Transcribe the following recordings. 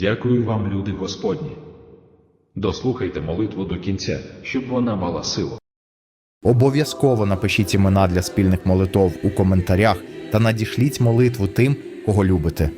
Дякую вам, люди Господні. Дослухайте молитву до кінця, щоб вона мала силу. Обов'язково напишіть імена для спільних молитов у коментарях та надішліть молитву тим, кого любите.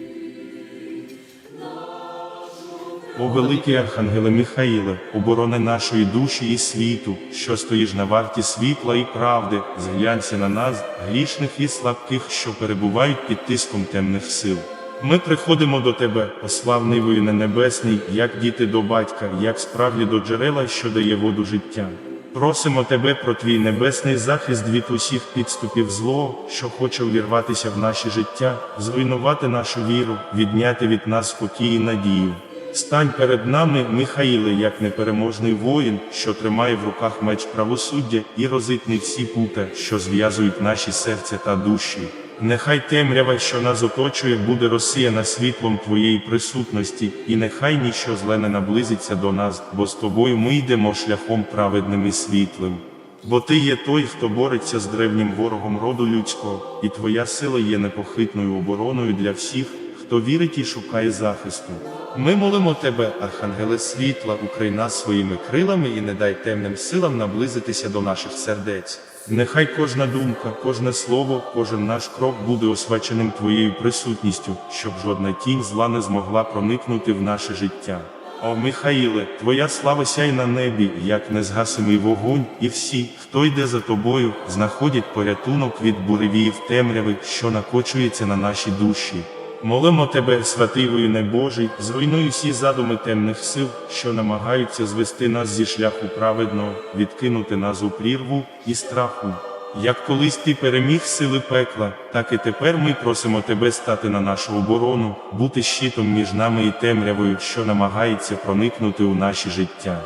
О великий Архангеле Михаїле, оборони нашої душі і світу, що стоїш на варті світла і правди, зглянься на нас, грішних і слабких, що перебувають під тиском темних сил. Ми приходимо до тебе, ославний воїне небесний, як діти до батька, як справді до джерела, що дає воду життя. Просимо тебе про твій небесний захист від усіх підступів злого, що хоче увірватися в наше життя, зруйнувати нашу віру, відняти від нас спокій і надію. Стань перед нами, Михаїле, як непереможний воїн, що тримає в руках меч правосуддя і розитне всі пута, що зв'язують наші серця та душі. Нехай темрява, що нас оточує, буде розсіяна світлом Твоєї присутності, і нехай ніщо зле не наблизиться до нас, бо з тобою ми йдемо шляхом праведним і світлим. Бо ти є той, хто бореться з древнім ворогом роду людського, і твоя сила є непохитною обороною для всіх, хто вірить і шукає захисту. Ми молимо тебе, Архангеле світла, укрий нас своїми крилами і не дай темним силам наблизитися до наших сердець. Нехай кожна думка, кожне слово, кожен наш крок буде освяченим твоєю присутністю, щоб жодна тінь зла не змогла проникнути в наше життя. О Михаїле, твоя слава сяй на небі, як незгасимий вогонь, і всі, хто йде за тобою, знаходять порятунок від буревіїв темряви, що накочується на наші душі. Молимо тебе, святий воїне Божий, зруйнуй усі задуми темних сил, що намагаються звести нас зі шляху праведного, відкинути нас у прірву і страху. Як колись ти переміг сили пекла, так і тепер ми просимо тебе стати на нашу оборону, бути щитом між нами і темрявою, що намагається проникнути у наші життя.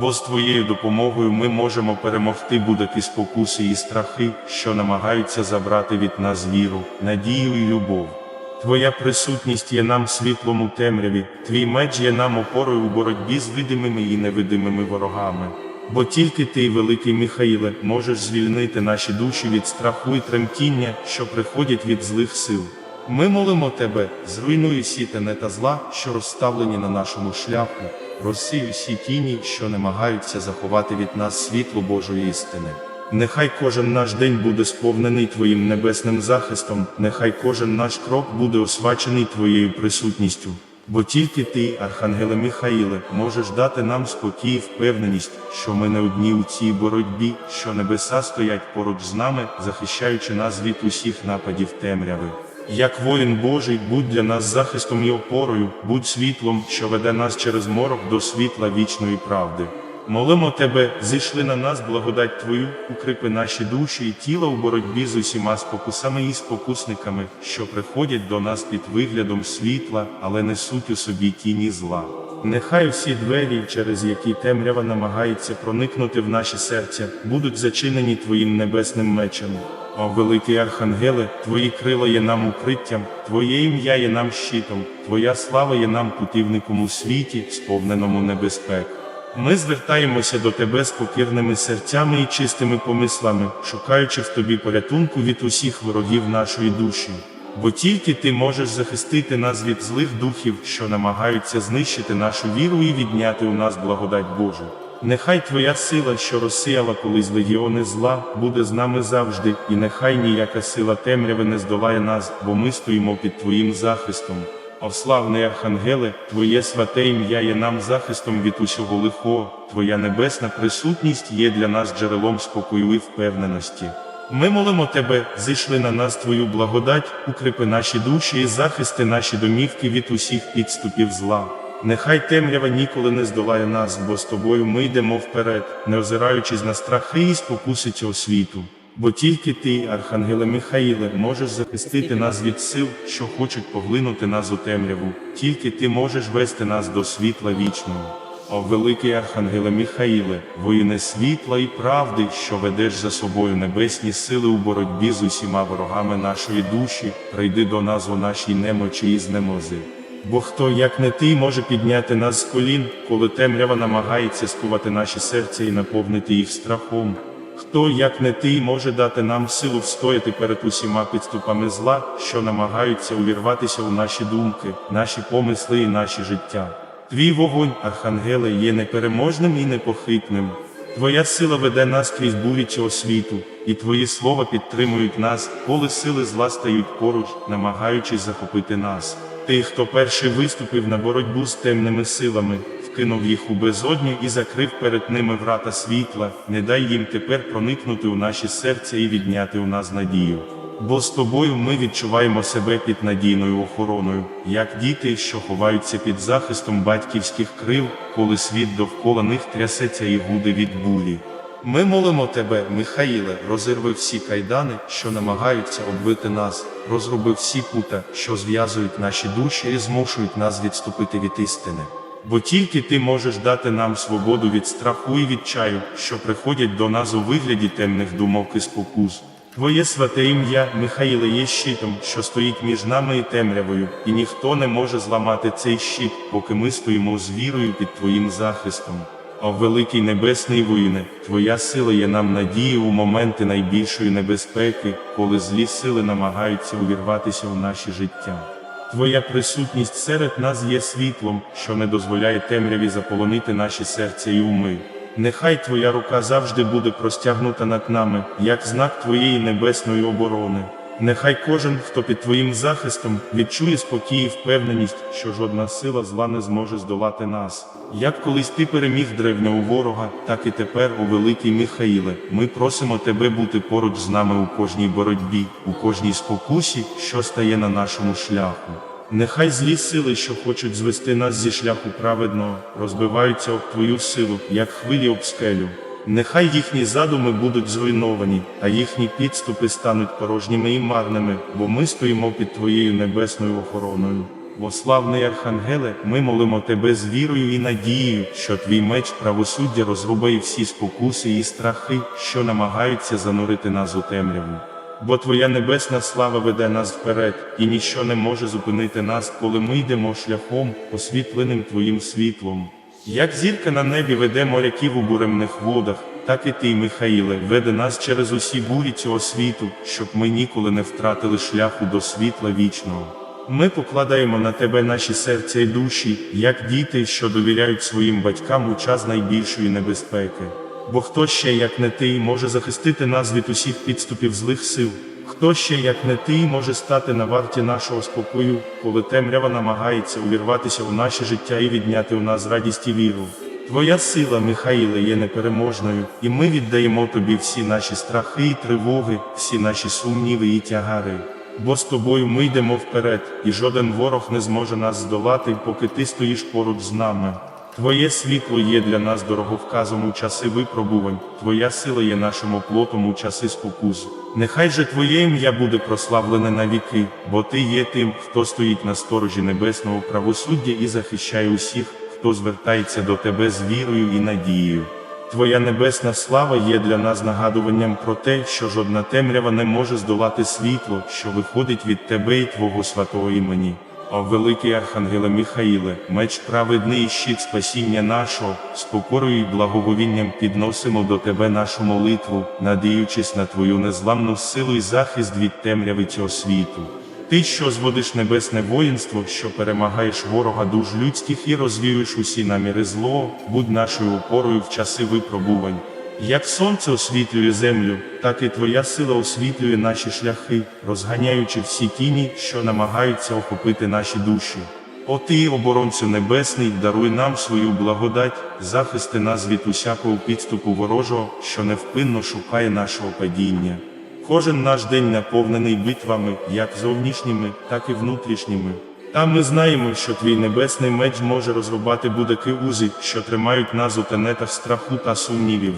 Бо з твоєю допомогою ми можемо перемогти будь-які спокуси і страхи, що намагаються забрати від нас віру, надію і любов. Твоя присутність є нам світлом у темряві, твій меч є нам опорою у боротьбі з видимими і невидимими ворогами. Бо тільки ти, великий Михаїле, можеш звільнити наші душі від страху і тремтіння, що приходять від злих сил. Ми молимо тебе, зруйнуй усі тени та зла, що розставлені на нашому шляху, розсій усі тіні, що намагаються заховати від нас світло Божої істини. Нехай кожен наш день буде сповнений Твоїм небесним захистом, нехай кожен наш крок буде освачений Твоєю присутністю. Бо тільки ти, Архангеле Михаїле, можеш дати нам спокій і впевненість, що ми не одні у цій боротьбі, що небеса стоять поруч з нами, захищаючи нас від усіх нападів темряви. Як воїн Божий, будь для нас захистом і опорою, будь світлом, що веде нас через морок до світла вічної правди. Молимо тебе, зійшли на нас благодать Твою, укріпи наші душі і тіла у боротьбі з усіма спокусами і спокусниками, що приходять до нас під виглядом світла, але несуть у собі тіні зла. Нехай всі двері, через які темрява намагається проникнути в наші серця, будуть зачинені Твоїм небесним мечем. О великий Архангеле, Твої крила є нам укриттям, Твоє ім'я є нам щитом, Твоя слава є нам путівником у світі, сповненому небезпек. Ми звертаємося до Тебе з покірними серцями і чистими помислами, шукаючи в Тобі порятунку від усіх ворогів нашої душі. Бо тільки Ти можеш захистити нас від злих духів, що намагаються знищити нашу віру і відняти у нас благодать Божу. Нехай Твоя сила, що розсіяла колись легіони зла, буде з нами завжди, і нехай ніяка сила темряви не здолає нас, бо ми стоїмо під Твоїм захистом. О славний Архангеле, Твоє святе ім'я є нам захистом від усього лихого, Твоя небесна присутність є для нас джерелом спокою і впевненості. Ми молимо Тебе, зійшли на нас Твою благодать, укріпи наші душі і захисти наші домівки від усіх підступів зла. Нехай темрява ніколи не здолає нас, бо з тобою ми йдемо вперед, не озираючись на страхи і спокуси цього світу. Бо тільки ти, Архангеле Михаїле, можеш захистити нас від сил, що хочуть поглинути нас у темряву, тільки ти можеш вести нас до світла вічного. О великий Архангеле Михаїле, воїне світла і правди, що ведеш за собою небесні сили у боротьбі з усіма ворогами нашої душі, прийди до нас у нашій немочі і знемози. Бо хто, як не ти, може підняти нас з колін, коли темрява намагається скувати наші серця і наповнити їх страхом? Хто, як не ти, може дати нам силу встояти перед усіма підступами зла, що намагаються увірватися у наші думки, наші помисли і наші життя. Твій вогонь, архангеле, є непереможним і непохитним. Твоя сила веде нас крізь бурі цього світу, і твої слова підтримують нас, коли сили зла стають поруч, намагаючись захопити нас. Ти, хто перший виступив на боротьбу з темними силами, вкинув їх у безодню і закрив перед ними врата світла, не дай їм тепер проникнути у наші серця і відняти у нас надію. Бо з тобою ми відчуваємо себе під надійною охороною, як діти, що ховаються під захистом батьківських крил, коли світ довкола них трясеться і гуде від бурі. Ми молимо тебе, Михаїле, розірви всі кайдани, що намагаються оббити нас, розруби всі пута, що зв'язують наші душі і змушують нас відступити від істини. Бо тільки ти можеш дати нам свободу від страху і відчаю, що приходять до нас у вигляді темних думок і спокус. Твоє святе ім'я, Михаїле, є щитом, що стоїть між нами і темрявою, і ніхто не може зламати цей щит, поки ми стоїмо з вірою під Твоїм захистом. О великий небесний воїне, Твоя сила є нам надією у моменти найбільшої небезпеки, коли злі сили намагаються увірватися у наші життя. Твоя присутність серед нас є світлом, що не дозволяє темряві заполонити наші серця і уми. Нехай Твоя рука завжди буде простягнута над нами, як знак Твоєї небесної оборони. Нехай кожен, хто під Твоїм захистом, відчує спокій і впевненість, що жодна сила зла не зможе здолати нас. Як колись ти переміг древнього ворога, так і тепер, у великий Михаїле, ми просимо тебе бути поруч з нами у кожній боротьбі, у кожній спокусі, що стає на нашому шляху. Нехай злі сили, що хочуть звести нас зі шляху праведного, розбиваються об твою силу, як хвилі об скелю. Нехай їхні задуми будуть зруйновані, а їхні підступи стануть порожніми і марними, бо ми стоїмо під твоєю небесною охороною. Бо славний Архангеле, ми молимо тебе з вірою і надією, що твій меч правосуддя розрубає всі спокуси і страхи, що намагаються занурити нас у темряву. Бо Твоя небесна слава веде нас вперед, і ніщо не може зупинити нас, коли ми йдемо шляхом, освітленим Твоїм світлом. Як зірка на небі веде моряків у буремних водах, так і ти, Михаїле, веде нас через усі бурі цього світу, щоб ми ніколи не втратили шляху до світла вічного. Ми покладаємо на тебе наші серця і душі, як діти, що довіряють своїм батькам у час найбільшої небезпеки. Бо хто ще, як не ти, може захистити нас від усіх підступів злих сил? Хто ще, як не ти, може стати на варті нашого спокою, коли темрява намагається увірватися у наше життя і відняти у нас радість і віру? Твоя сила, Михаїле, є непереможною, і ми віддаємо тобі всі наші страхи і тривоги, всі наші сумніви і тягари. Бо з тобою ми йдемо вперед, і жоден ворог не зможе нас здолати, поки ти стоїш поруч з нами. Твоє світло є для нас дороговказом у часи випробувань, Твоя сила є нашим оплотом у часи спокус. Нехай же Твоє ім'я буде прославлене на віки, бо Ти є тим, хто стоїть на сторожі небесного правосуддя і захищає усіх, хто звертається до Тебе з вірою і надією. Твоя небесна слава є для нас нагадуванням про те, що жодна темрява не може здолати світло, що виходить від Тебе і Твого святого імені. О великий Архангеле Михаїле, меч праведний і щит спасіння нашого, з покорою і благоволінням підносимо до Тебе нашу молитву, надіючись на Твою незламну силу і захист від темряви цього світу. Ти, що зводиш небесне воїнство, що перемагаєш ворога душ людських і розвіюєш усі наміри зло, будь нашою опорою в часи випробувань. Як сонце освітлює землю, так і твоя сила освітлює наші шляхи, розганяючи всі тіні, що намагаються охопити наші душі. О ти, оборонцю небесний, даруй нам свою благодать, захисти нас від усякого підступу ворожого, що невпинно шукає нашого падіння. Кожен наш день наповнений битвами, як зовнішніми, так і внутрішніми. Та ми знаємо, що твій небесний меч може розрубати будь-які узи, що тримають нас у тенетах страху та сумнівів.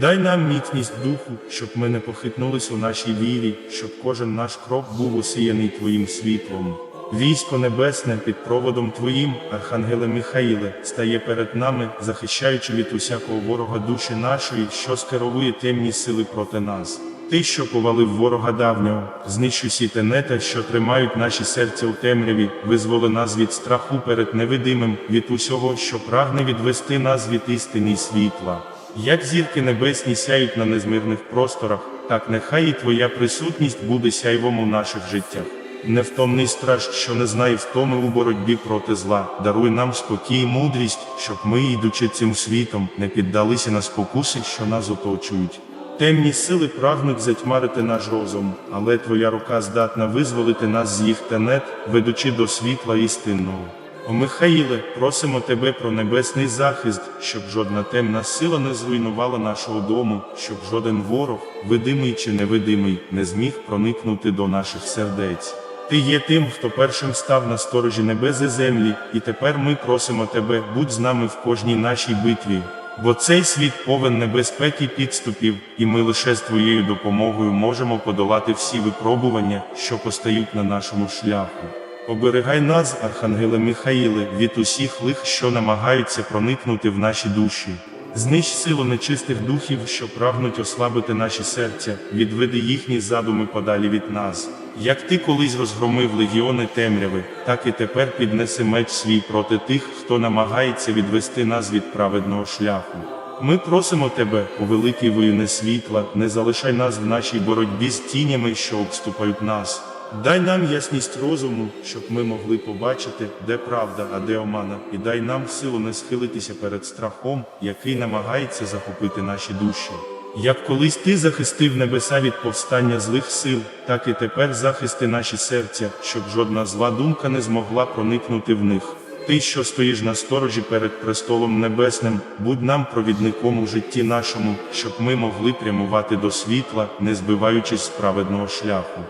Дай нам міцність духу, щоб ми не похитнулись у нашій вірі, щоб кожен наш крок був усіяний Твоїм світлом. Військо небесне під проводом Твоїм, Архангеле Михаїле, стає перед нами, захищаючи від усякого ворога душі нашої, що скеровує темні сили проти нас. Ти, що повалив ворога давнього, знищу всі тенета, що тримають наші серця у темряві, визволи нас від страху перед невидимим, від усього, що прагне відвести нас від істини й світла. Як зірки небесні сяють на незмірних просторах, так нехай і твоя присутність буде сяйвом у наших життях. Невтомний страж, що не знає втоми у боротьбі проти зла, даруй нам спокій і мудрість, щоб ми, йдучи цим світом, не піддалися на спокуси, що нас оточують. Темні сили прагнуть затьмарити наш розум, але твоя рука здатна визволити нас з їх тенет, ведучи до світла істинного. О Михаїле, просимо тебе про небесний захист, щоб жодна темна сила не зруйнувала нашого дому, щоб жоден ворог, видимий чи невидимий, не зміг проникнути до наших сердець. Ти є тим, хто першим став на сторожі небес і землі, і тепер ми просимо тебе, будь з нами в кожній нашій битві. Бо цей світ повен небезпеки підступів, і ми лише з твоєю допомогою можемо подолати всі випробування, що постають на нашому шляху. Оберегай нас, Архангеле Михаїле, від усіх лих, що намагаються проникнути в наші душі. Знищ силу нечистих духів, що прагнуть ослабити наші серця, відведи їхні задуми подалі від нас. Як ти колись розгромив легіони темряви, так і тепер піднеси меч свій проти тих, хто намагається відвести нас від праведного шляху. Ми просимо тебе, о великий воїне світла, не залишай нас в нашій боротьбі з тінями, що обступають нас. Дай нам ясність розуму, щоб ми могли побачити, де правда, а де омана, і дай нам силу не схилитися перед страхом, який намагається захопити наші душі. Як колись ти захистив небеса від повстання злих сил, так і тепер захисти наші серця, щоб жодна зла думка не змогла проникнути в них. Ти, що стоїш на сторожі перед престолом небесним, будь нам провідником у житті нашому, щоб ми могли прямувати до світла, не збиваючись з праведного шляху.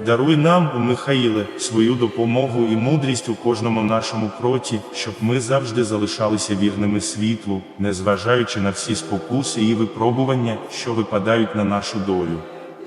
Даруй нам, Михаїле, свою допомогу і мудрість у кожному нашому кроці, щоб ми завжди залишалися вірними світлу, незважаючи на всі спокуси і випробування, що випадають на нашу долю.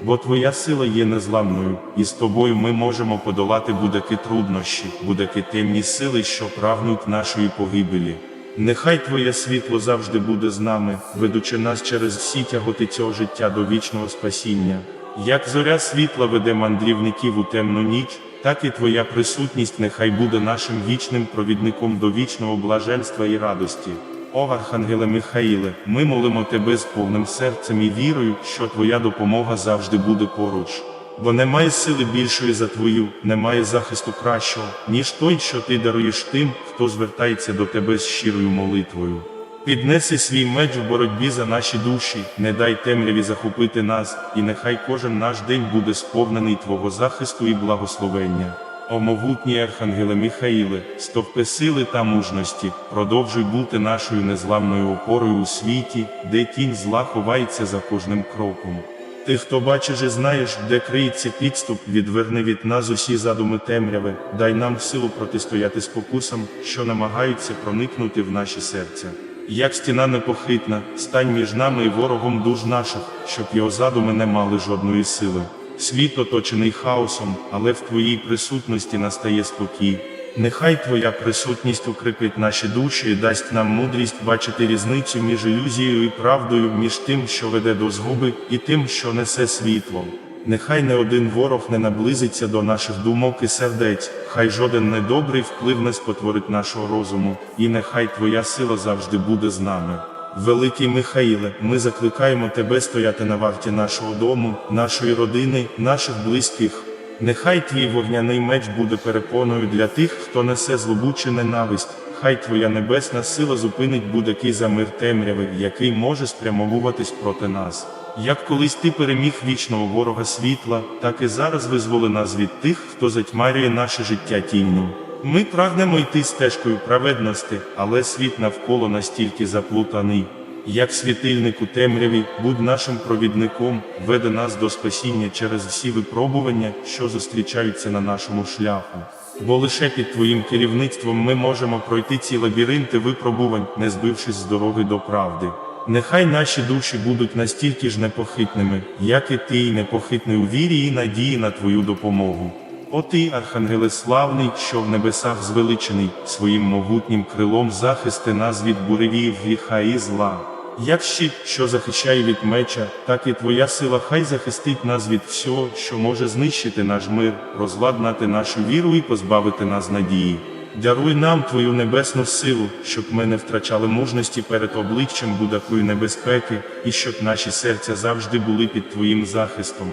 Бо твоя сила є незламною, і з тобою ми можемо подолати будь-які труднощі, будь-які темні сили, що прагнуть нашої погибелі. Нехай Твоє світло завжди буде з нами, ведучи нас через всі тяготи цього життя до вічного спасіння. Як зоря світла веде мандрівників у темну ніч, так і Твоя присутність нехай буде нашим вічним провідником до вічного блаженства і радості. О Архангеле Михаїле, ми молимо Тебе з повним серцем і вірою, що Твоя допомога завжди буде поруч. Бо немає сили більшої за Твою, немає захисту кращого, ніж той, що Ти даруєш тим, хто звертається до Тебе з щирою молитвою. Піднеси свій меч в боротьбі за наші душі, не дай темряві захопити нас, і нехай кожен наш день буде сповнений Твого захисту і благословення. О могутній Архангеле Михаїле, стовпи сили та мужності, продовжуй бути нашою незламною опорою у світі, де тінь зла ховається за кожним кроком. Ти, хто бачиш і знаєш, де криється підступ, відверни від нас усі задуми темряви, дай нам силу протистояти спокусам, що намагаються проникнути в наші серця. Як стіна непохитна, стань між нами і ворогом душ наших, щоб його задуми не мали жодної сили. Світ оточений хаосом, але в твоїй присутності настає спокій. Нехай твоя присутність укріпить наші душі і дасть нам мудрість бачити різницю між ілюзією і правдою, між тим, що веде до згуби, і тим, що несе світло. Нехай не один ворог не наблизиться до наших думок і сердець, хай жоден недобрий вплив не спотворить нашого розуму, і нехай Твоя сила завжди буде з нами. Великий Михаїле, ми закликаємо Тебе стояти на варті нашого дому, нашої родини, наших близьких. Нехай твій вогняний меч буде перепоною для тих, хто несе злобу чи ненависть. Хай твоя небесна сила зупинить будь-який замир темряви, який може спрямовуватись проти нас. Як колись ти переміг вічного ворога світла, так і зараз визволи нас від тих, хто затьмарює наше життя тінню. Ми прагнемо йти стежкою праведності, але світ навколо настільки заплутаний. Як світильник у темряві, будь нашим провідником, веде нас до спасіння через всі випробування, що зустрічаються на нашому шляху. Бо лише під твоїм керівництвом ми можемо пройти ці лабіринти випробувань, не збившись з дороги до правди. Нехай наші душі будуть настільки ж непохитними, як і ти, непохитний у вірі і надії на твою допомогу. О ти, Архангеле славний, що в небесах звеличений, своїм могутнім крилом захисти нас від буревіїв гріха і зла. Як щит, що захищає від меча, так і твоя сила хай захистить нас від всього, що може знищити наш мир, розладнати нашу віру і позбавити нас надії. Даруй нам Твою небесну силу, щоб ми не втрачали мужності перед обличчям будь-якої небезпеки, і щоб наші серця завжди були під Твоїм захистом.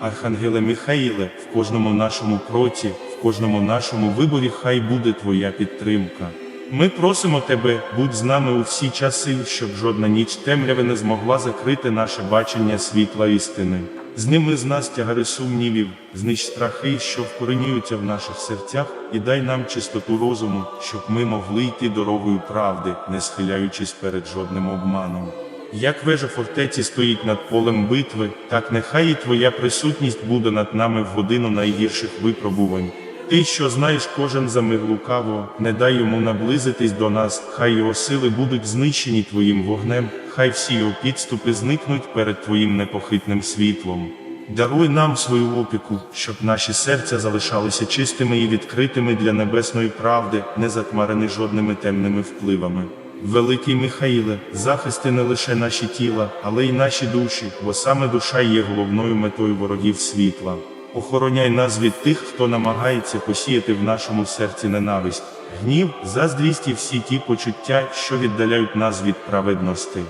Архангеле Михаїле, в кожному нашому кроці, в кожному нашому виборі хай буде Твоя підтримка. Ми просимо Тебе, будь з нами у всі часи, щоб жодна ніч темряви не змогла закрити наше бачення світла істини. Зніми з нас тягари сумнівів, знищ страхи, що вкоренюються в наших серцях, і дай нам чистоту розуму, щоб ми могли йти дорогою правди, не схиляючись перед жодним обманом. Як вежа фортеці стоїть над полем битви, так нехай і Твоя присутність буде над нами в годину найгірших випробувань. Ти, що знаєш кожен замир лукаво, не дай йому наблизитись до нас, хай його сили будуть знищені Твоїм вогнем, хай всі його підступи зникнуть перед Твоїм непохитним світлом. Даруй нам свою опіку, щоб наші серця залишалися чистими і відкритими для небесної правди, не затмарені жодними темними впливами. Великий Михаїле, захисти не лише наші тіла, але й наші душі, бо саме душа є головною метою ворогів світла. Охороняй нас від тих, хто намагається посіяти в нашому серці ненависть, гнів, заздрість і всі ті почуття, що віддаляють нас від праведності.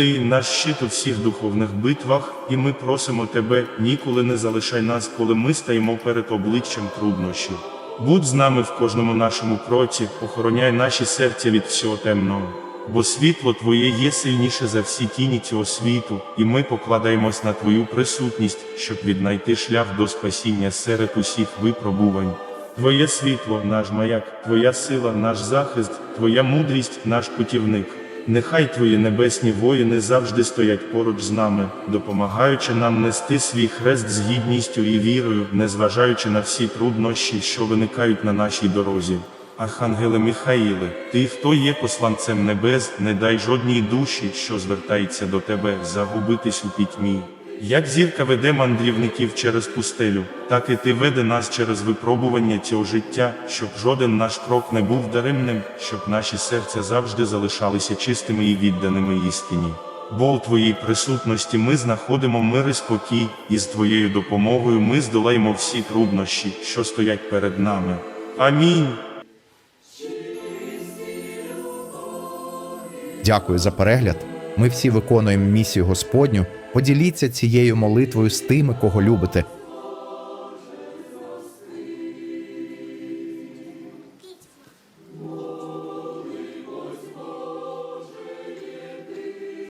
Ти наш щит у всіх духовних битвах, і ми просимо тебе, ніколи не залишай нас, коли ми стаємо перед обличчям труднощів. Будь з нами в кожному нашому кроці, охороняй наші серця від всього темного. Бо світло Твоє є сильніше за всі тіні цього світу, і ми покладаємось на Твою присутність, щоб віднайти шлях до спасіння серед усіх випробувань. Твоє світло, наш маяк, Твоя сила, наш захист, Твоя мудрість, наш путівник. Нехай Твої небесні воїни завжди стоять поруч з нами, допомагаючи нам нести свій хрест з гідністю і вірою, незважаючи на всі труднощі, що виникають на нашій дорозі. Архангеле Михаїле, ти, хто є посланцем небес, не дай жодній душі, що звертається до тебе, загубитись у пітьмі. Як зірка веде мандрівників через пустелю, так і ти веде нас через випробування цього життя, щоб жоден наш крок не був даремним, щоб наші серця завжди залишалися чистими і відданими істині. Бо у твоїй присутності ми знаходимо мир і спокій, і з твоєю допомогою ми здолаємо всі труднощі, що стоять перед нами. Амінь. Дякую за перегляд. Ми всі виконуємо місію Господню. Поділіться цією молитвою з тими, кого любите,